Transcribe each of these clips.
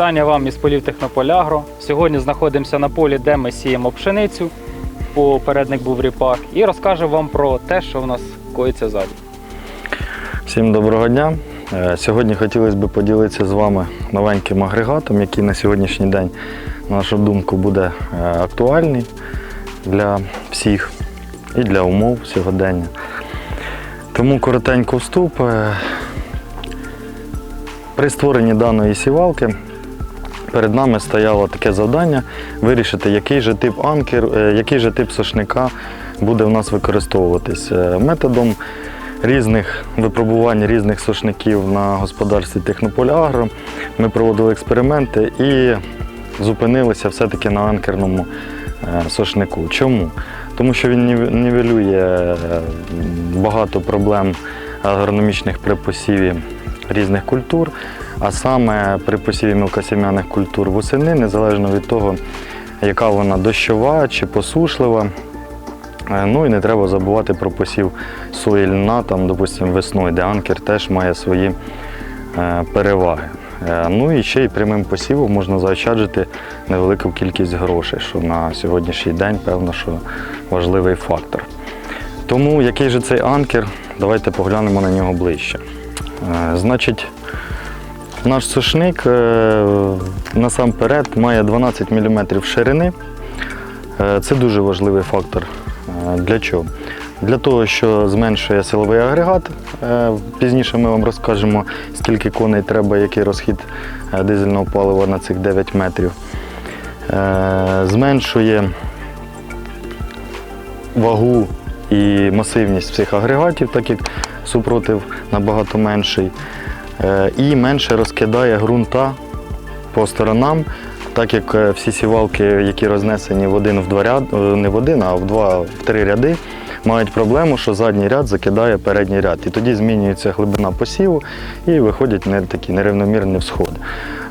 Вітання вам із полів Технополягро. Сьогодні знаходимося на полі, де ми сіємо пшеницю. Попередник був ріпак, і розкажемо вам про те, що в нас коїться ззаді. Всім доброго дня. Е, Сьогодні хотілося б поділитися з вами новеньким агрегатом, який на сьогоднішній день, на нашу думку, буде е, актуальний для всіх і для умов сьогодення. Тому коротенько вступ. Е, При створенні даної сівалки перед нами стояло таке завдання вирішити, який же тип анкер, е, який же тип сошника буде в нас використовуватись. Е, Методом різних випробувань різних сошників на господарстві Технополя ми проводили експерименти і зупинилися все-таки на анкерному е, сошнику. Чому? Тому що він нівелює багато проблем агрономічних при посіві різних культур, а саме при посіві мілкосім'яних культур восени, незалежно від того, яка вона дощова чи посушлива. Е, Ну і не треба забувати про посів сої льна, там, допустимо, весною, де анкер теж має свої е, переваги. Е, Ну і ще й прямим посівом можна заощаджити невелику кількість грошей, що на сьогоднішній день, певно, що важливий фактор. Тому який же цей анкер, давайте поглянемо на нього ближче. Е, Значить, наш сушник е, насамперед має 12 мм ширини. Е, Це дуже важливий фактор. Для чого? Для того, що зменшує силовий агрегат. Пізніше ми вам розкажемо, скільки коней треба, який розхід дизельного палива на цих 9 метрів. Зменшує вагу і масивність цих агрегатів, так як супротив набагато менший. Е, І менше розкидає ґрунта по сторонам, так як е, всі сівалки, які рознесені в один в два ряд, е, не в один, а в два, в три ряди, мають проблему, що задній ряд закидає передній ряд. І тоді змінюється глибина посіву і виходять не такі нерівномірні всходи.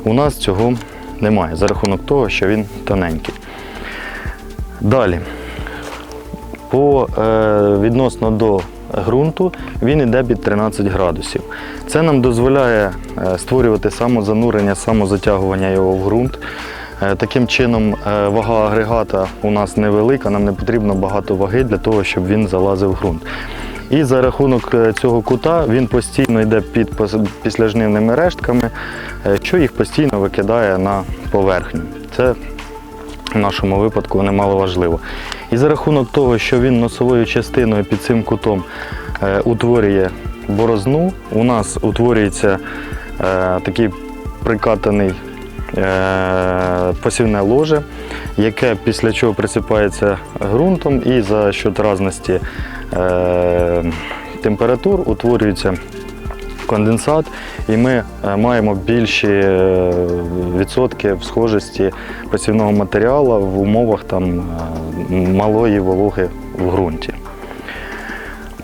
У нас цього немає за рахунок того, що він тоненький. Далі. По, е, відносно до ґрунту він йде під 13 градусів. Це нам дозволяє е, створювати самозанурення, самозатягування його в ґрунт. Е, Таким чином, е, вага агрегата у нас невелика, нам не потрібно багато ваги для того, щоб він залазив в ґрунт. І за рахунок цього кута він постійно йде під післяжнивними рештками, що їх постійно викидає на поверхню. Це в нашому випадку немало важливо. І за рахунок того, що він носовою частиною під цим кутом е, утворює борозну, у нас утворюється е, такий прикатаний е, посівне ложе, яке після чого присипається ґрунтом і за счет разності температур утворюється конденсат, і ми е, маємо більші е, відсотки в схожості посівного матеріалу в умовах там, е, малої вологи в ґрунті.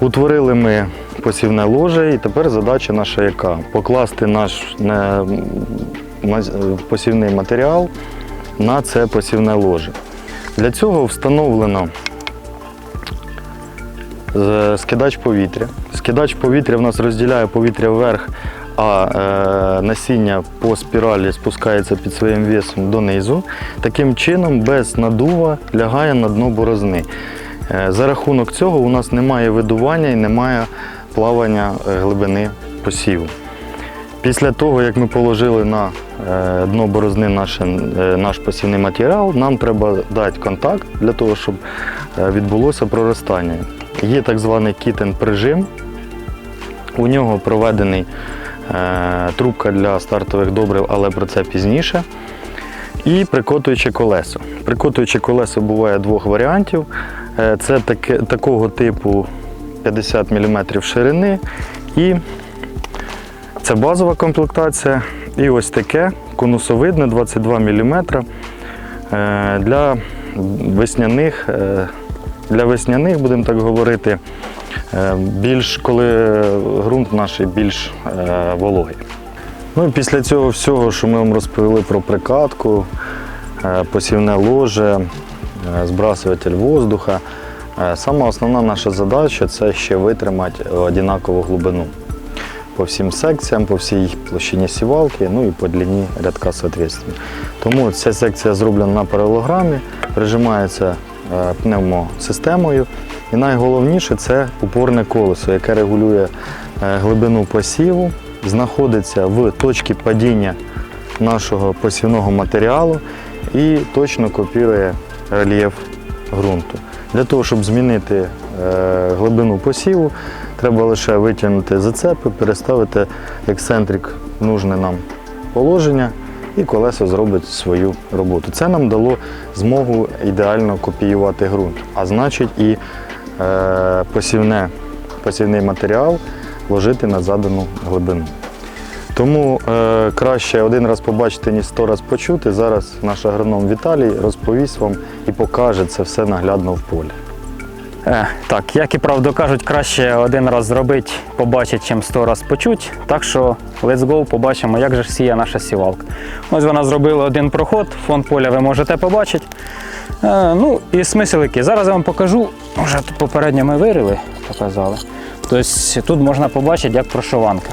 Утворили ми посівне ложе, і тепер задача наша яка? Покласти наш посівний матеріал на це посівне ложе. Для цього встановлено скидач повітря. Скидач повітря в нас розділяє повітря вверх, а е, насіння по спіралі спускається під своїм весом донизу. Таким чином, без надува лягає на дно борозни. Е, за рахунок цього у нас немає видування і немає плавання е, глибини посіву. Після того, як ми положили на е, дно борозни наш, е, наш посівний матеріал, нам треба дати контакт для того, щоб відбулося проростання. Є так званий кітен прижим. У нього проведений е, трубка для стартових добрив, але про це пізніше. І прикотуюче колесо. Прикотуюче колесо буває двох варіантів. Е, Це таке, такого типу 50 мм ширини і це базова комплектація. І ось таке конусовидне 22 мм для весняних, е, для весняних, будемо так говорити, е, більш, коли ґрунт наш більш е, вологий. Ну, і після цього всього, що ми вам розповіли про прикатку, е, посівне ложе, е, збрасуватель воздуха, е, сама основна наша задача це ще витримати однакову глибину. по всім секціям, по всій площині сівалки, ну і по длині рядка. Тому ця секція зроблена на паралограмі, прижимається е, пневмосистемою. І найголовніше це упорне колесо, яке регулює е, глибину посіву, знаходиться в точці падіння нашого посівного матеріалу і точно копірує рельєф ґрунту. Для того, щоб змінити е, глибину посіву, треба лише витягнути зацепи, переставити ексцентрик в нужне нам положення, і колесо зробить свою роботу. Це нам дало змогу ідеально копіювати ґрунт, а значить і е, посівне, посівний матеріал вложити на задану глибину. Тому е, краще один раз побачити, ніж сто раз почути. Зараз наш агроном Віталій розповість вам і покаже це все наглядно в полі. Е, так, як і правду кажуть, краще один раз зробити, побачити, чим сто раз почути. Так що let's go, побачимо, як же ж сіє наша сівалка. Ось вона зробила один проход, фон поля ви можете побачити. Е, ну і смисл який. Зараз я вам покажу. Вже тут попередньо ми вирили, показали. Тобто тут можна побачити, як прошиванка.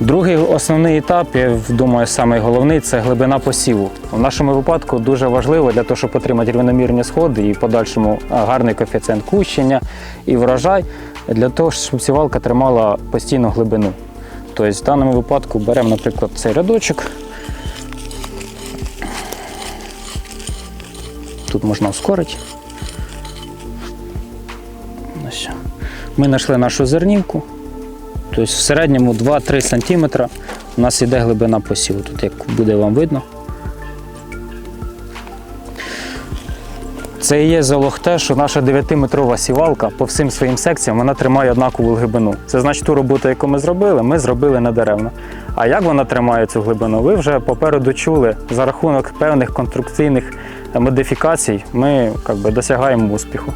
Другий основний етап, я думаю, самий головний це глибина посіву. В нашому випадку дуже важливо для того, щоб отримати рівномірні сходи і в подальшому гарний коефіцієнт кущення і врожай, для того, щоб сівалка тримала постійну глибину. Тобто в даному випадку беремо, наприклад, цей рядочок. Тут можна ускорити. Ми знайшли нашу зернівку. Тобто в середньому 2-3 см у нас йде глибина посіву. Тут як буде вам видно. Це і є залог те, що наша 9-метрова сівалка по всім своїм секціям вона тримає однакову глибину. Це значить ту роботу, яку ми зробили, ми зробили недаремно. А як вона тримає цю глибину, ви вже попереду чули за рахунок певних конструкційних модифікацій ми би, досягаємо успіху.